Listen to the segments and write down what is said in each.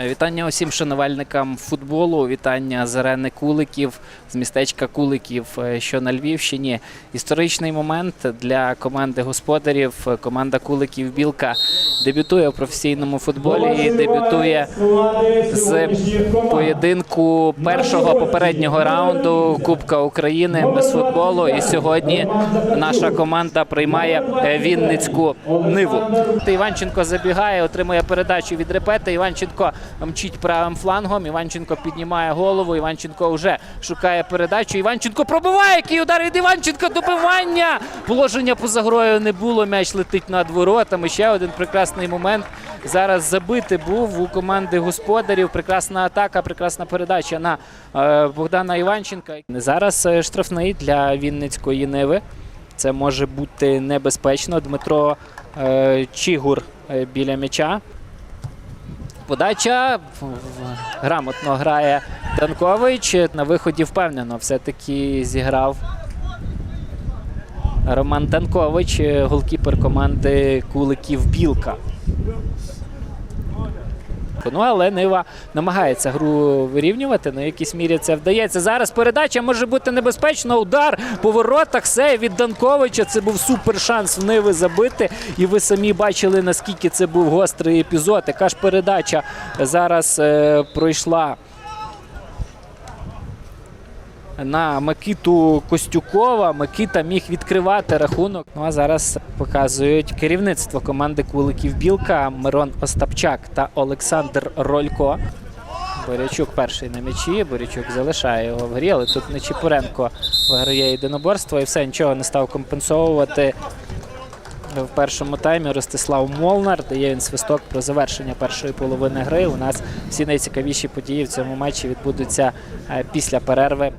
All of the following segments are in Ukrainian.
Е, Вітання усім шанувальникам футболу. Вітання з Куликів, з містечка Куликів, е, що на Львівщині. Історичний момент для команди господарів. Команда Куликів Білка дебютує у професійному футболі і дебютує з поєдинку першого попереднього раунду Кубка України без футболу. І сьогодні наша команда приймає е, Вінницьку ниву. Іванченко забігає, отримує передачу від репета. Іванченко мчить правим флангом. Іванченко піднімає голову. Іванченко вже шукає передачу. Іванченко пробиває. Який удар від Іванченка добивання. Положення поза грою не було. М'яч летить над воротами. Ще один прекрасний момент. Зараз забити був у команди господарів. Прекрасна атака, прекрасна передача на е, Богдана Іванченка. Зараз е, штрафний для Вінницької Ниви. Це може бути небезпечно. Дмитро е, Чігур біля м'яча. Подача грамотно грає Данкович. На виході впевнено все-таки зіграв Роман Данкович, голкіпер команди Куликів Білка. Ну, але Нива намагається гру вирівнювати. На якійсь мірі це вдається. Зараз передача може бути небезпечна. Удар по воротах. Сей від Данковича. Це був супер шанс в Ниви забити. І ви самі бачили, наскільки це був гострий епізод. Яка ж передача зараз е, пройшла на Микиту Костюкова. Микита міг відкривати рахунок. Ну а зараз показують керівництво команди Куликів Білка Мирон Остапчак та Олександр Ролько. Борячук перший на м'ячі. Борячук залишає його в грі, але тут Нечіпуренко виграє єдиноборство і все нічого не став компенсовувати. В першому таймі Ростислав Молнар дає він свисток про завершення першої половини гри. У нас всі найцікавіші події в цьому матчі відбудуться е, після перерви.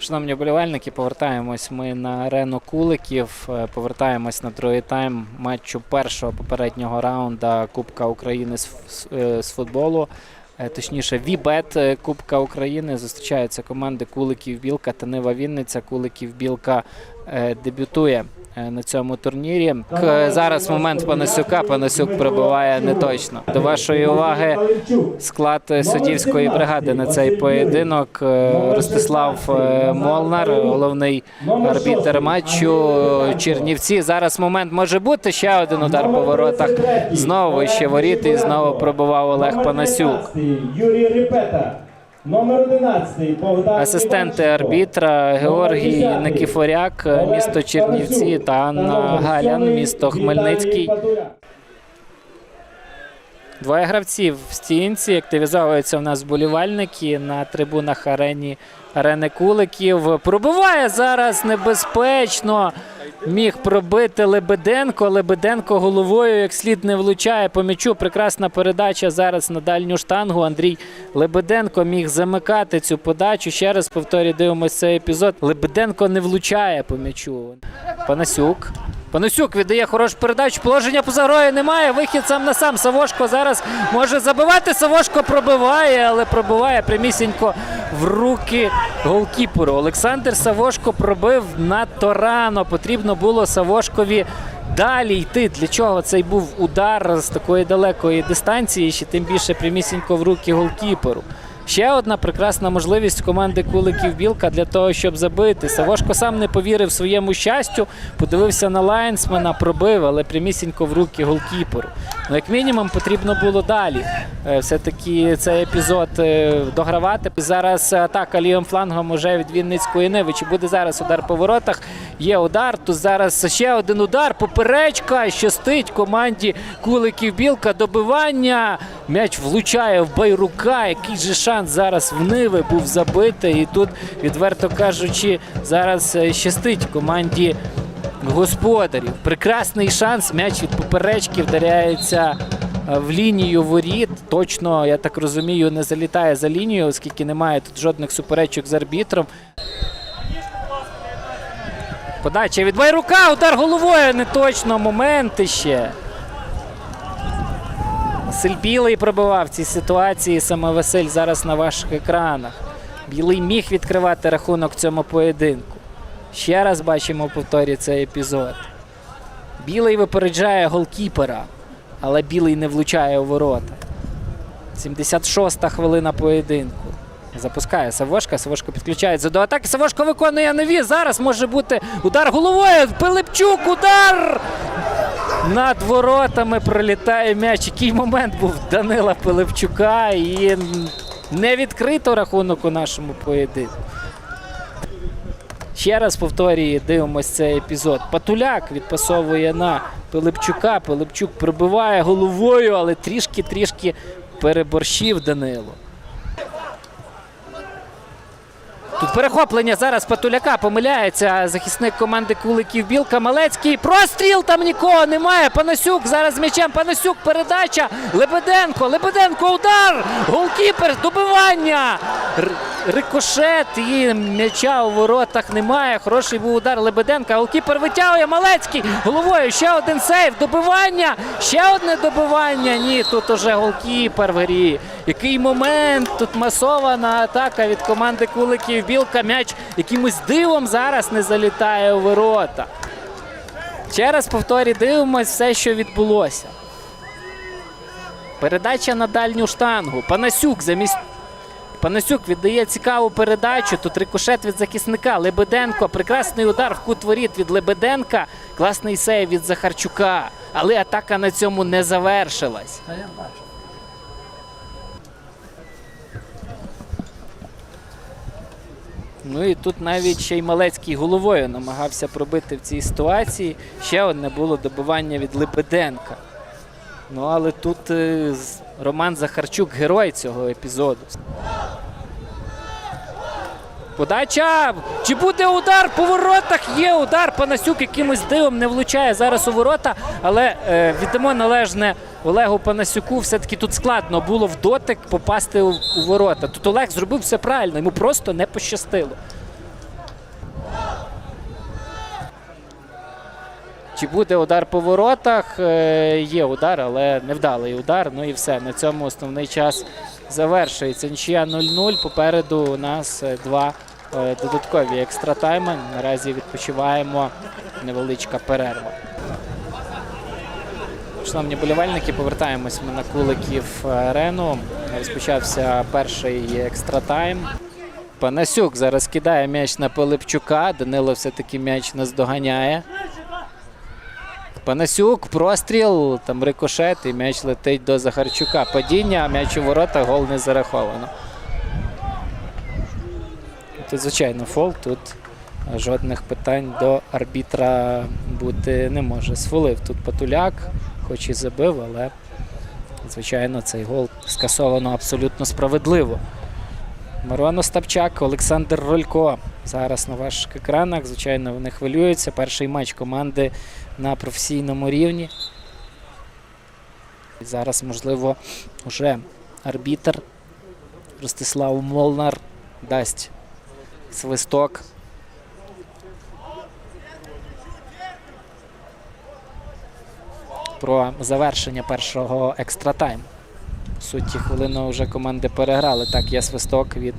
Шановні болівальники, повертаємось ми на арену Куликів. Е, Повертаємось на другий тайм матчу першого попереднього раунда Кубка України з, е, футболу. Е, Точніше, Вібет Кубка України зустрічаються команди Куликів Білка та Нива Вінниця. Куликів Білка е, дебютує на цьому турнірі. Зараз момент Панасюка. Панасюк прибуває не точно. До вашої уваги склад е, суддівської бригади на цей поєдинок. Е, Ростислав е, Молнар, головний арбітер матчу. Е, Чернівці. Зараз момент може бути. Ще один удар по воротах. Знову вище воріт і знову пробував Олег Панасюк. Юрій Репета. Номер 11. Богдан Асистенти арбітра Георгій е, місто Чернівці та Анна Галян, місто Хмельницький. Двоє гравців в стінці. Активізовуються у нас вболівальники на трибунах арені арени Куликів. Пробиває зараз небезпечно. Міг пробити Лебеденко. Лебеденко головою як слід не влучає по м'ячу. Прекрасна передача зараз на дальню штангу. Андрій Лебеденко міг замикати цю подачу. Ще раз повторюю, дивимося цей епізод. Лебеденко не влучає по м'ячу. Панасюк. Панасюк віддає хорошу передачу. Положення поза грою немає. Вихід сам на сам. Савошко зараз може забивати. Савошко пробиває, але пробиває прямісінько в руки голкіперу. Олександр Савошко пробив надто рано. Потрібно було Савошкові далі йти. Для чого цей був удар з такої далекої дистанції, ще тим більше прямісінько в руки голкіперу. Ще одна прекрасна можливість команди Куликів Білка для того, щоб забити. Савошко сам не повірив своєму щастю, подивився на лайнсмена, пробив, але прямісінько в руки голкіперу. Ну, як мінімум, потрібно було далі. е, Все-таки цей епізод е, догравати. Зараз атака лівим флангом уже від Вінницької Ниви. Чи буде зараз удар по воротах? Є удар. Тут зараз ще один удар. Поперечка. Щастить команді Куликів Білка. Добивання. М'яч влучає в Байрука. Який же шанс зараз в Ниви був забитий. І тут, відверто кажучи, зараз е, щастить команді господарів. Прекрасний шанс. М'яч від поперечки вдаряється е, в лінію воріт. Точно, я так розумію, не залітає за лінію, оскільки немає тут жодних суперечок з арбітром. Подача від Байрука, удар головою не точно. Моменти ще. Василь Білий пробивав в цій ситуації. Саме Василь зараз на ваших екранах. Білий міг відкривати рахунок цьому поєдинку. Ще раз бачимо в повторі цей епізод. Білий випереджає голкіпера, але білий не влучає у ворота. 76-та хвилина поєдинку. Запускає Савошка. Савошко підключається до атаки. Савошко виконує нові. Зараз може бути удар головою. Пилипчук, удар! Над воротами пролітає м'яч. Який момент був Данила Пилипчука. І не відкрито рахунок у нашому поєдинку. Ще раз повторюю, дивимось цей епізод. Патуляк відпасовує на Пилипчука. Пилипчук пробиває головою, але трішки-трішки переборщив Данило. Тут перехоплення зараз Патуляка помиляється захисник команди Куликів Білка Малецький. Простріл там нікого немає. Панасюк зараз з м'ячем. Панасюк передача. Лебеденко. Лебеденко удар. Голкіпер. Добивання. Рикошет і м'яча у воротах немає. Хороший був удар Лебеденка. Голкіпер витягує Малецький. Головою ще один сейв. Добивання. Ще одне добивання. Ні, тут уже голкіпер в грі. Який момент? Тут масована атака від команди Куликів Білка. М'яч якимось дивом зараз не залітає у ворота. Ще раз повторі, дивимось все, що відбулося. Передача на дальню штангу. Панасюк замість. Панасюк віддає цікаву передачу. Тут рикошет від захисника. Лебеденко. Прекрасний удар в кут воріт від Лебеденка. Класний сейв від Захарчука. Але атака на цьому не завершилась. Ну і тут навіть ще й Малецький головою намагався пробити в цій ситуації. Ще одне було добивання від Лебеденка. Ну але тут е, Роман Захарчук герой цього епізоду. Подача! Чи буде удар по воротах? Є удар. Панасюк якимось дивом не влучає зараз у ворота, але е, віддамо належне Олегу Панасюку. Все-таки тут складно було в дотик попасти у, у ворота. Тут Олег зробив все правильно, йому просто не пощастило. Чи буде удар по воротах? Е, Є удар, але невдалий удар. Ну і все. На цьому основний час завершується. Нічия 0-0. Попереду у нас е, два додаткові екстратайми. Наразі відпочиваємо невеличка перерва. Шановні болівальники, повертаємось ми на куликів арену. Розпочався перший екстратайм. Панасюк зараз кидає м'яч на Пилипчука. Данило все-таки м'яч наздоганяє. Панасюк, простріл, там рикошет, і м'яч летить до Захарчука. Падіння, м'яч у ворота, гол не зараховано. Тут, звичайно, фол. Тут жодних питань до арбітра бути не може. Сфолив тут Патуляк, хоч і забив, але, звичайно, цей гол скасовано абсолютно справедливо. Мирон Остапчак, Олександр Ролько. Зараз на ваших екранах. Звичайно, вони хвилюються. Перший матч команди на професійному рівні. Зараз, можливо, вже арбітр Ростислав Молнар дасть свисток. Про завершення першого екстратайму. По суті, хвилину вже команди переграли. Так, є свисток від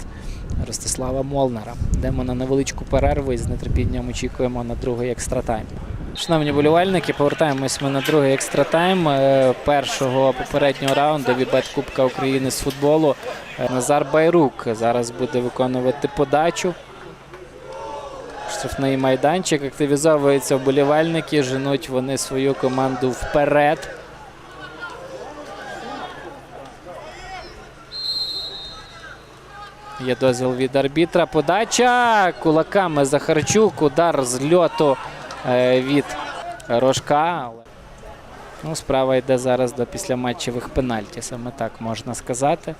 Ростислава Молнара. Йдемо на невеличку перерву і з нетерпінням очікуємо на другий екстратайм. Шановні болівальники, повертаємось ми на другий екстратайм е, першого попереднього раунду Вібет Кубка України з футболу. Е, Назар Байрук зараз буде виконувати подачу. Штрафний майданчик активізовуються вболівальники, женуть вони свою команду вперед. Є дозвіл від арбітра. Подача кулаками Захарчук. Удар з льоту від Рожка. Ну, справа йде зараз до післяматчевих пенальті, саме так можна сказати.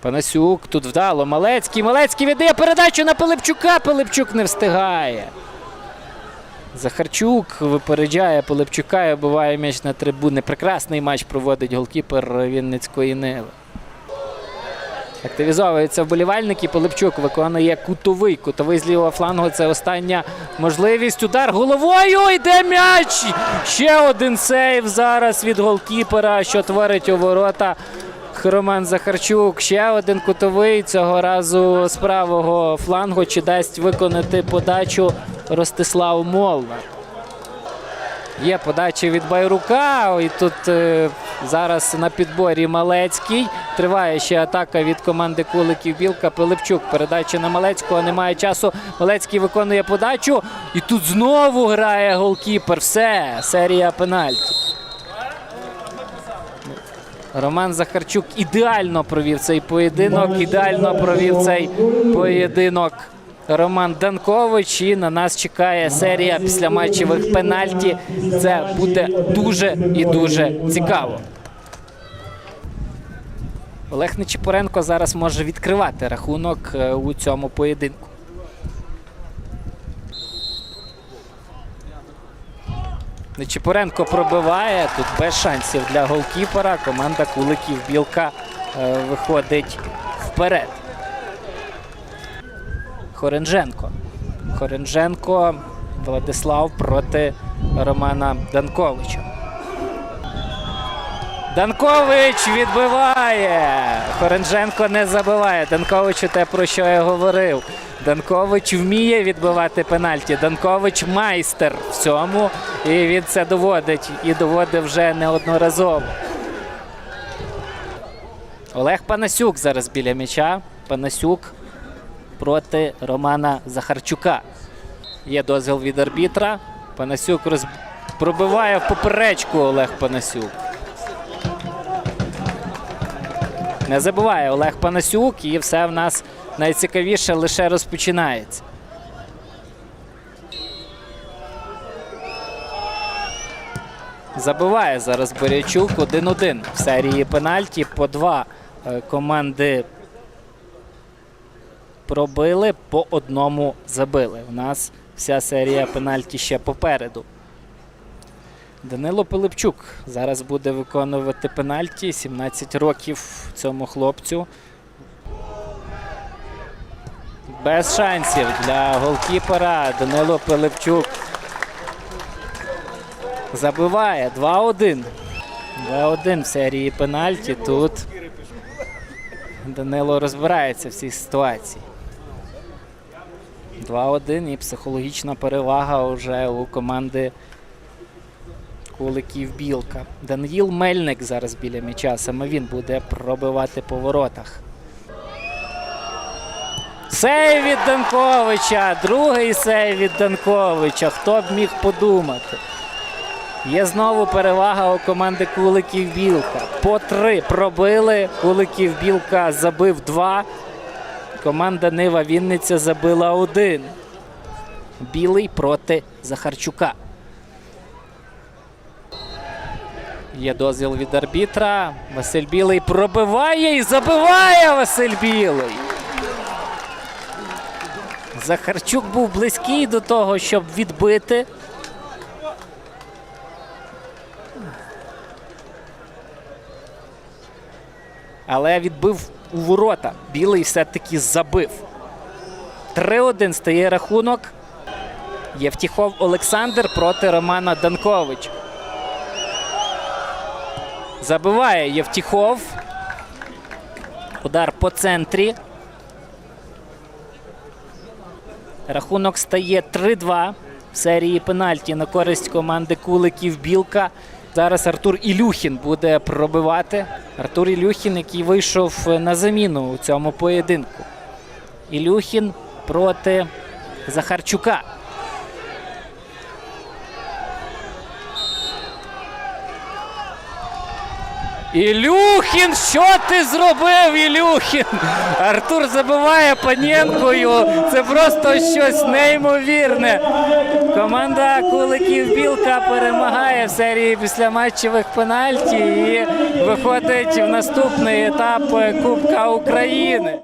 Панасюк тут вдало. Малецький. Малецький віддає передачу на Пилипчука. Пилипчук не встигає. Захарчук випереджає Пилипчука і обиває м'яч на трибуни. Прекрасний матч проводить голкіпер Вінницької Нили. Активізовуються вболівальники. Пилипчук виконує кутовий. Кутовий з лівого флангу. Це остання можливість. Удар головою. Йде м'яч. Ще один сейв зараз від голкіпера, що творить у ворота Роман Захарчук. Ще один кутовий цього разу з правого флангу. Чи дасть виконати подачу Ростислав Молнар. Є подача від Байрука. І тут е, зараз на підборі Малецький. Триває ще атака від команди Куликів Білка. Пилипчук. Передача на Малецького. Немає часу. Малецький виконує подачу. І тут знову грає голкіпер. Все, серія пенальті. Роман Захарчук ідеально провів цей поєдинок. Ідеально провів цей поєдинок. Роман Данкович. І на нас чекає серія післяматчевих пенальті. Це буде дуже і дуже цікаво. Олег Нечипоренко зараз може відкривати рахунок е, у цьому поєдинку. Нечипоренко пробиває. Тут без шансів для голкіпера. Команда Куликів Білка е, виходить вперед. Хоренженко. Хоренженко Владислав проти Романа Данковича. Данкович відбиває. Хоренженко не забиває. Данковичу те, про що я говорив. Данкович вміє відбивати пенальті. Данкович майстер в цьому. І він це доводить. І доводить вже неодноразово. Олег Панасюк зараз біля м'яча. Панасюк проти Романа Захарчука. Є дозвіл від арбітра. Панасюк роз... пробиває в поперечку Олег Панасюк. Не забуває Олег Панасюк, і все в нас найцікавіше лише розпочинається. Забиває зараз Борячук 1-1 в серії пенальті. По два е, команди пробили, по одному забили. У нас вся серія пенальті ще попереду. Данило Пилипчук зараз буде виконувати пенальті. 17 років цьому хлопцю. Без шансів для голкіпера Данило Пилипчук. Забиває 2-1. 2-1 в серії пенальті. Тут Данило розбирається в цій ситуації. 2-1 і психологічна перевага вже у команди Куликів Білка. Даниїл Мельник зараз біля м'яча. Саме він буде пробивати по воротах. Сейв від Данковича. Другий сейв від Данковича. Хто б міг подумати? Є знову перевага у команди Куликів Білка. По три пробили. Куликів Білка забив два. Команда Нива Вінниця забила один. Білий проти Захарчука. Є дозвіл від арбітра. Василь Білий пробиває і забиває Василь Білий. Захарчук був близький до того, щоб відбити. Але відбив у ворота. Білий все-таки забив. 3-1 стає рахунок. Євтіхов Олександр проти Романа Данковича. Забиває Євтіхов. Удар по центрі. Рахунок стає 3-2 в серії пенальті на користь команди Куликів Білка. Зараз Артур Ілюхін буде пробивати. Артур Ілюхін, який вийшов на заміну у цьому поєдинку. Ілюхін проти Захарчука. Ілюхін, що ти зробив, Ілюхін? Артур забиває паненкою. Це просто щось неймовірне. Команда Куликів Білка перемагає в серії після матчевих пенальті і виходить в наступний етап Кубка України.